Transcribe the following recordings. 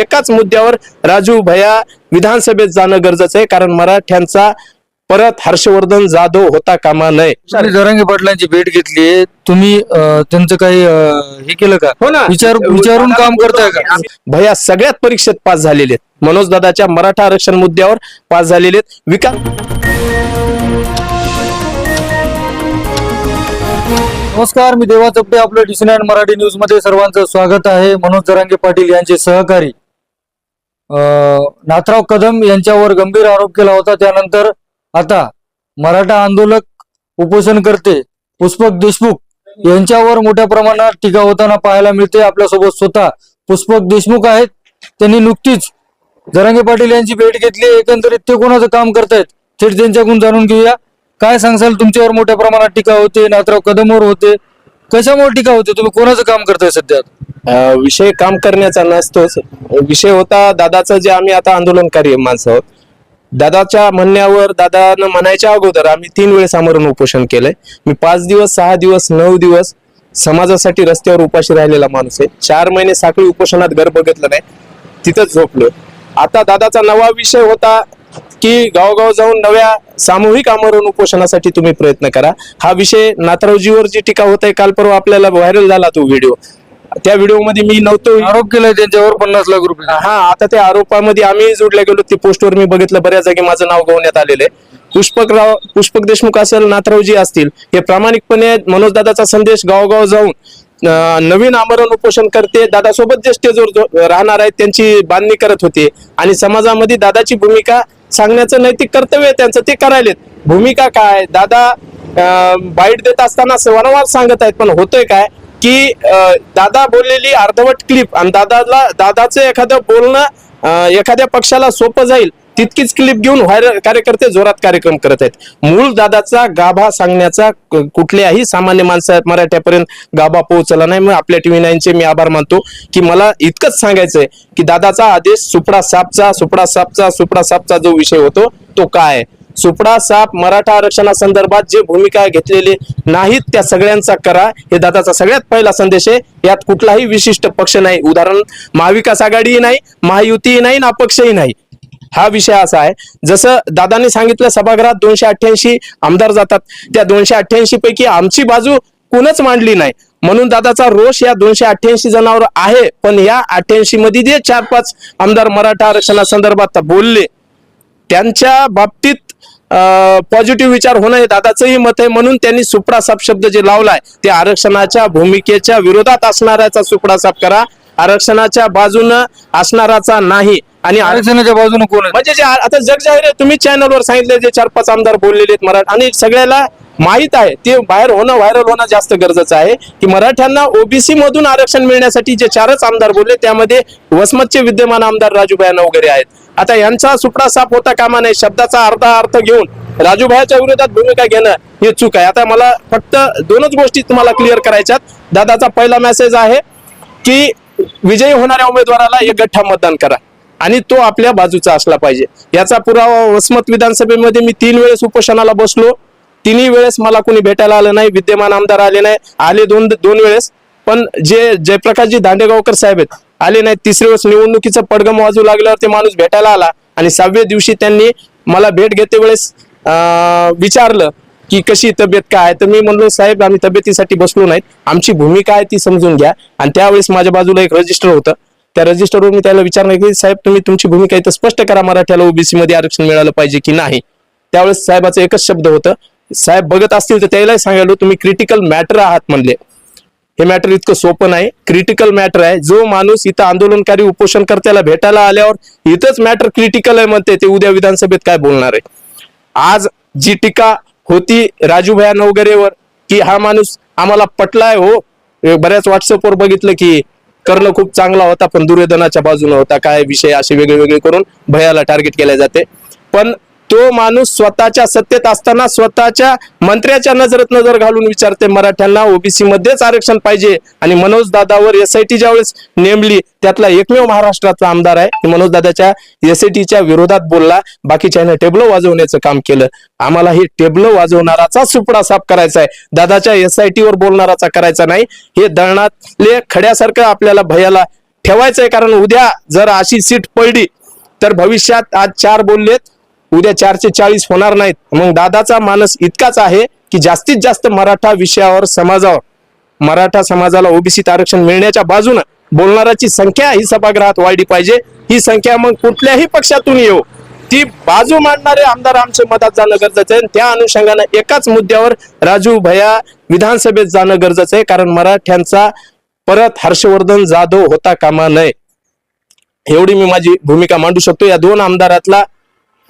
एकाच मुद्द्यावर राजू भया विधानसभेत जाणं गरजेचं आहे कारण मराठ्यांचा परत हर्षवर्धन जाधव होता कामा नये. जरांगे पाटलांची भेट घेतली तुम्ही त्यांचं काही हे केलं का? हो ना. विचार विचारून काम करताय का? भैया सगळ्यात परीक्षेत पास झालेले आहेत. मनोज दादाच्या मराठा आरक्षण मुद्द्यावर पास झालेले आहेत. विकास नमस्कार मी देवा चपटे आपलं डी नाईन मराठी न्यूजमध्ये सर्वांचं स्वागत आहे. मनोज जरांगे पाटील यांचे सहकारी नाथराव कदम यांच्यावर गंभीर आरोप केला होता. त्यानंतर आता मराठा आंदोलक उपोषण करते पुष्पक देशमुख यांच्यावर मोठ्या प्रमाणात टीका होताना पाहायला मिळते. आपल्यासोबत स्वतः पुष्पक देशमुख आहेत. त्यांनी नुकतीच जरांगे पाटील यांची भेट घेतली. एकंदरीत ते कोणाचं काम करतायत थेट त्यांच्याकडून जाणून घेऊया. काय सांगसाल तुमच्यावर मोठ्या प्रमाणात टीका होते नाथराव कदमवर होते. कशामुळे टीका होते? तुम्ही कोणाचं काम करताय सध्या? विषय काम करण्याचा नसतोच. विषय होता दादाचं जे आम्ही आता आंदोलनकारी माणसं आहोत. दादाच्या म्हणण्यावर दादानं म्हणायच्या अगोदर आम्ही तीन वेळेस आमरण उपोषण केलंय. मी पाच दिवस सहा दिवस नऊ दिवस समाजासाठी रस्त्यावर उपाशी राहिलेला माणूस आहे. चार महिने साखळी उपोषणात घर बघितलं नाही. तिथंच झोपलो. आता दादाचा नवा विषय होता की गावगाव जाऊन नव्या सामूहिक आमरण उपोषणासाठी तुम्ही प्रयत्न करा. हा विषय नातरावजीवर जी टीका होत आहे काल परवा आपल्याला व्हायरल झाला तो व्हिडिओ. त्या व्हिडिओमध्ये मी नव्हतो. आरोप केलाय त्यांच्यावर पन्नास लाख रुपये. हा आता त्या आरोपामध्ये आम्ही जोडल्या गेलो. ते पोस्टवर मी बघितलं बऱ्याच जागी माझं नाव गवण्यात आलेलं आहे. पुष्पकराव पुष्पक देशमुख असेल नाथरावजी असतील हे प्रामाणिकपणे मनोज दादाचा संदेश गावगाव जाऊन नवीन आमरण उपोषण करते. दादासोबत जे स्टेजवर राहणार आहेत त्यांची बांधणी करत होते. आणि समाजामध्ये दादाची भूमिका सांगण्याचं नैतिक कर्तव्य आहे त्यांचं ते करायलेत. भूमिका काय? दादा बाईट देत असताना वारंवार सांगत आहेत पण होतंय काय? की दादा बोललेली अर्धवट क्लिप आणि दादाला दादाचं एखादं बोलणं एखाद्या पक्षाला सोपं जाईल तितकीच क्लिप घेऊन व्हायरल कार्यकर्ते जोरात कार्यक्रम करत आहेत मूळ दादाचा गाभा सांगण्याचा क- कुठल्याही सामान्य माणसा मराठ्यापर्यंत गाभा पोहोचला नाही मग आपल्या टीव्ही नाईनचे मी आभार मानतो की मला इतकंच सांगायचंय की दादाचा आदेश सुपडा सापचा सुपडा सापचा सुपडा सापचा जो विषय होतो तो काय आहे? सुपडा साप मराठा आरक्षणासंदर्भात जे भूमिका घेतलेली नाहीत त्या सगळ्यांचा करा. हे दादाचा सगळ्यात पहिला संदेश आहे. यात कुठलाही विशिष्ट पक्ष नाही. उदाहरण महाविकास आघाडीही नाही महायुतीही नाही ना अपक्षही नाही. हा विषय असा आहे. जसं दादांनी सांगितलं सभागृहात दोनशे अठ्ठ्याऐंशी आमदार जातात. त्या दोनशे अठ्ठ्याऐंशी पैकी आमची बाजू कोणच मांडली नाही. म्हणून दादाचा रोष या दोनशे अठ्ठ्याऐंशी जणांवर आहे. पण या अठ्ठ्याऐंशी मध्ये जे चार पाच आमदार मराठा आरक्षणासंदर्भात बोलले. त्यांच्या बाबतीत पॉझिटिव्ह विचार होणं हे दादाचंही मत आहे. म्हणून त्यांनी सुपडा साप शब्द जे लावलाय ते आरक्षणाच्या भूमिकेच्या विरोधात असणाऱ्याचा सुपडा साप करा. आरक्षणाच्या बाजूनं असणाराचा नाही. आणि आरक्षण आरक्षणाच्या बाजूने कोण म्हणजे जे आता जग जाहीर आहे तुम्ही चॅनलवर सांगितले जे चार पाच आमदार बोललेले आहेत मराठा आणि सगळ्याला माहीत आहे ते बाहेर होणं व्हायरल होणं जास्त गरजेचं आहे. की मराठ्यांना ओबीसी मधून आरक्षण मिळण्यासाठी जे चारच आमदार बोलले त्यामध्ये वसमतचे विद्यमान आमदार राजूभाया वगैरे आहेत. आता यांचा सुपडा साफ होता कामा नाही शब्दाचा अर्धा अर्थ घेऊन राजूभायाच्या विरोधात भूमिका घेणं हे चूक आहे. आता मला फक्त दोनच गोष्टी तुम्हाला क्लिअर करायच्यात दादाचा पहिला मेसेज आहे की विजयी होणाऱ्या उमेदवाराला एक गठ्ठा मतदान करा आणि तो आपल्या बाजूचा असला पाहिजे. याचा पुरावा वसमत विधानसभेमध्ये मी तीन वेळेस उपोषणाला बसलो. तिन्ही वेळेस मला कोणी भेटायला आलं नाही विद्यमान आमदार आले नाही. आले दोन दोन वेळेस. पण जे जयप्रकाशजी दांडेगावकर साहेब आहेत आले नाही तिसरी वेळेस निवडणुकीचं पडगम वाजू लागल्यावर ते माणूस भेटायला आला. आणि सहाव्या दिवशी त्यांनी मला भेट घेते वेळेस विचारलं की कशी तब्येत काय आहे. तर मी म्हणलो साहेब आम्ही तब्येतीसाठी बसलो नाहीत. आमची भूमिका आहे ती समजून घ्या. आणि त्यावेळेस माझ्या बाजूला एक रजिस्टर होतं. त्या रजिस्टरवर मी त्याला विचारलं की साहेब तुम्ही तुमची भूमिका इथं स्पष्ट करा. मराठ्याला ओबीसी मध्ये आरक्षण मिळालं पाहिजे की नाही? त्यावेळेस साहेबाचं एकच शब्द होतं साहेब बघत असतील तर त्यालाही सांगायलो तुम्ही क्रिटिकल मॅटर आहात म्हणले. हे मॅटर इतकं सोपं नाही. क्रिटिकल मॅटर आहे. जो माणूस इथं आंदोलनकारी उपोषण करत्याला भेटायला आल्यावर इथंच मॅटर क्रिटिकल आहे म्हणते. ते उद्या विधानसभेत काय बोलणार आहे? आज जी टीका होती राजूभया नवगरेवर की हा माणूस आम्हाला पटलाय हो. बऱ्याच व्हॉट्सअपवर बघितलं की कर्ण खूप चांगला होता पण दुर्योधनाच्या बाजूने होता. काय विषय असे वेगळे वेगळे करून भयाला टार्गेट केले जाते. पण तो माणूस स्वतःच्या सत्तेत असताना स्वतःच्या मंत्र्याच्या नजरेत नजर घालून विचारते मराठ्यांना ओबीसी मध्येच आरक्षण पाहिजे आणि मनोज दादावर एसआयटी ज्यावेळेस नेमली त्यातला एकमेव महाराष्ट्राचा आमदार आहे. मनोज दादाच्या एसआयटीच्या विरोधात बोलला बाकीच्या टेबल वाजवण्याचं काम केलं. आम्हाला हे टेबल वाजवणाराचा सुपडा साफ करायचा आहे. दादाच्या एसआयटी वर बोलणाराचा करायचा नाही. हे दळणातले खड्यासारखं आपल्याला भयाला ठेवायचं आहे कारण उद्या जर अशी सीट पडली तर भविष्यात आज चार बोललेत. उद्या चारशे चाळीस होणार नाहीत. मग दादाचा मानस इतकाच आहे की जास्तीत जास्त मराठा विषयावर समाजावर मराठा समाजाला ओबीसीत आरक्षण मिळण्याच्या बाजूनं बोलणाऱ्याची संख्या ही सभागृहात वाढली पाहिजे. ही संख्या मग कुठल्याही पक्षातून येऊ. ती बाजू मांडणारे आमदार आमच्या मतात जाणं गरजेचं आहे. त्या अनुषंगानं एकाच मुद्द्यावर राजू भया विधानसभेत जाणं गरजेचं आहे. कारण मराठ्यांचा परत हर्षवर्धन जाधव होता कामा नये. एवढी मी माझी भूमिका मांडू शकतो. या दोन आमदारातला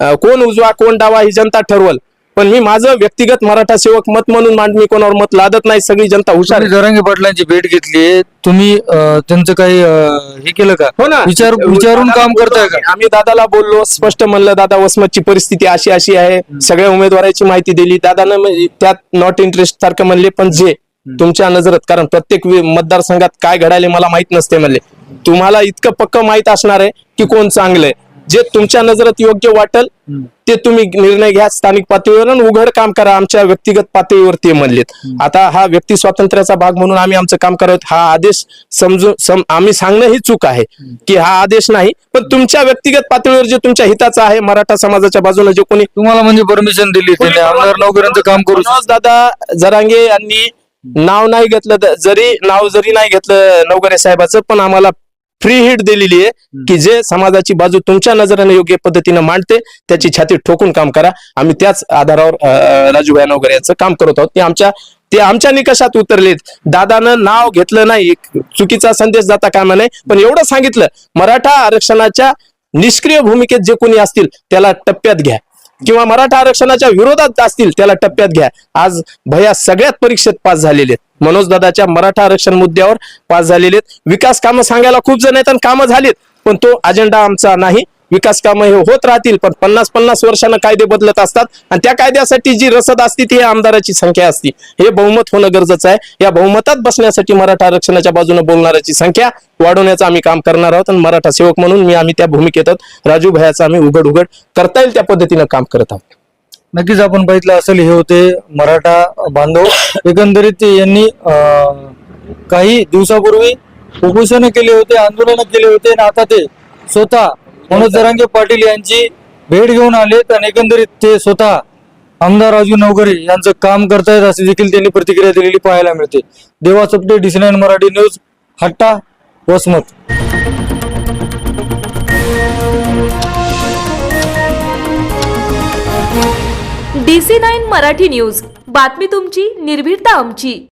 कोण उजवा कोण डावा ही जनता ठरवल. पण मी माझं व्यक्तिगत मराठा सेवक मत म्हणून मांड मी कोणावर मत लादत नाही सगळी जनता हुशार आहे. जरांगे पाटलांची भेट घेतली तुम्ही अं, त्यांचं काही अं, हे केलं का? हो ना. विचार विचारून काम करताय का? आम्ही. आम्ही दादाला बोललो स्पष्ट म्हणलं दादा वसमतची परिस्थिती अशी अशी आहे. सगळ्या उमेदवाराची माहिती दिली. दादानं म्हणजे त्यात नॉट इंटरेस्ट सारखं म्हणले पण जे तुमच्या नजरेत कारण प्रत्येक वि- मतदारसंघात काय घडायले मला माहीत नसते म्हणले. तुम्हाला इतकं पक्क माहीत असणार आहे की कोण चांगलंय जे तुमच्या नजरेत योग्य वाटेल ते तुम्ही निर्णय घ्या स्थानिक पातळीवर उघड काम करा. आमच्या व्यक्तिगत पातळीवर ते म्हणलेत. आता हा व्यक्ती स्वातंत्र्याचा भाग म्हणून आम्ही आमचं काम करत हा आदेश समजून सम आम्ही सांगणं ही चूक आहे की हा आदेश नाही. पण तुमच्या व्यक्तिगत पातळीवर जे तुमच्या हिताचं आहे मराठा समाजाच्या बाजूने जे कोणी तुम्हाला म्हणजे परमिशन दिली काम करू दादा जरांगे यांनी नाव नाही घेतलं जरी नाव जरी नाही घेतलं नवगरे साहेबाचं पण आम्हाला फ्री हिट दिलेली आहे की जे समाजाची बाजू तुमच्या नजरेने योग्य पद्धतीने मांडते त्याची छाती ठोकून काम करा. आम्ही त्याच आधारावर राजूभाई नवगरे यांचं काम करत आहोत. ते आमच्या ते आमच्या निकषात उतरलेत. दादानं नाव घेतलं नाही. चुकीचा संदेश जाता कामा नाही पण एवढं सांगितलं मराठा आरक्षणाच्या निष्क्रिय भूमिकेत जे कोणी असतील त्याला टप्प्यात घ्या. किंवा मराठा आरक्षणाच्या विरोधात असतील त्याला टप्प्यात घ्या. आज भया सगळ्यात परीक्षेत पास झालेले आहेत. मनोजदादाच्या मराठा आरक्षण मुद्द्यावर पास झालेले आहेत. विकास कामं सांगायला खूप जण आहेत आणि कामं झालीत पण तो अजेंडा आमचा नाही. विकास कामं हे होत राहतील पण पन्नास पन्नास वर्षानं कायदे बदलत असतात आणि त्या कायद्यासाठी जी रसद असते ती आमदाराची संख्या असते. हे बहुमत होणं गरजेचं आहे. या बहुमतात बसण्यासाठी मराठा आरक्षणाच्या बाजूने बोलणाऱ्याची संख्या वाढवण्याचं आम्ही काम करणार आहोत आणि मराठा सेवक म्हणून मी आम्ही त्या भूमिकेत राजू भयाचं आम्ही उघड उघड करता येईल त्या पद्धतीनं काम करत आहोत. नक्कीच आपण बघितलं असेल हे होते मराठा बांधव. एकंदरीत यांनी काही दिवसापूर्वी उपोषण केले होते आंदोलन केले होते आणि आता ते स्वतः मनोज जरांगे पाटील यांची भेट घेऊन आलेत आणि एकंदरीत ते स्वतः आमदार राजू नवकरे यांचं काम करतायत असे देखील त्यांनी प्रतिक्रिया दिलेली पाहायला मिळते. Deva Chapte DC Marathi news Hatta Vasmat. D C nine Marathi news. बातमी तुमची निर्भीडता आमची.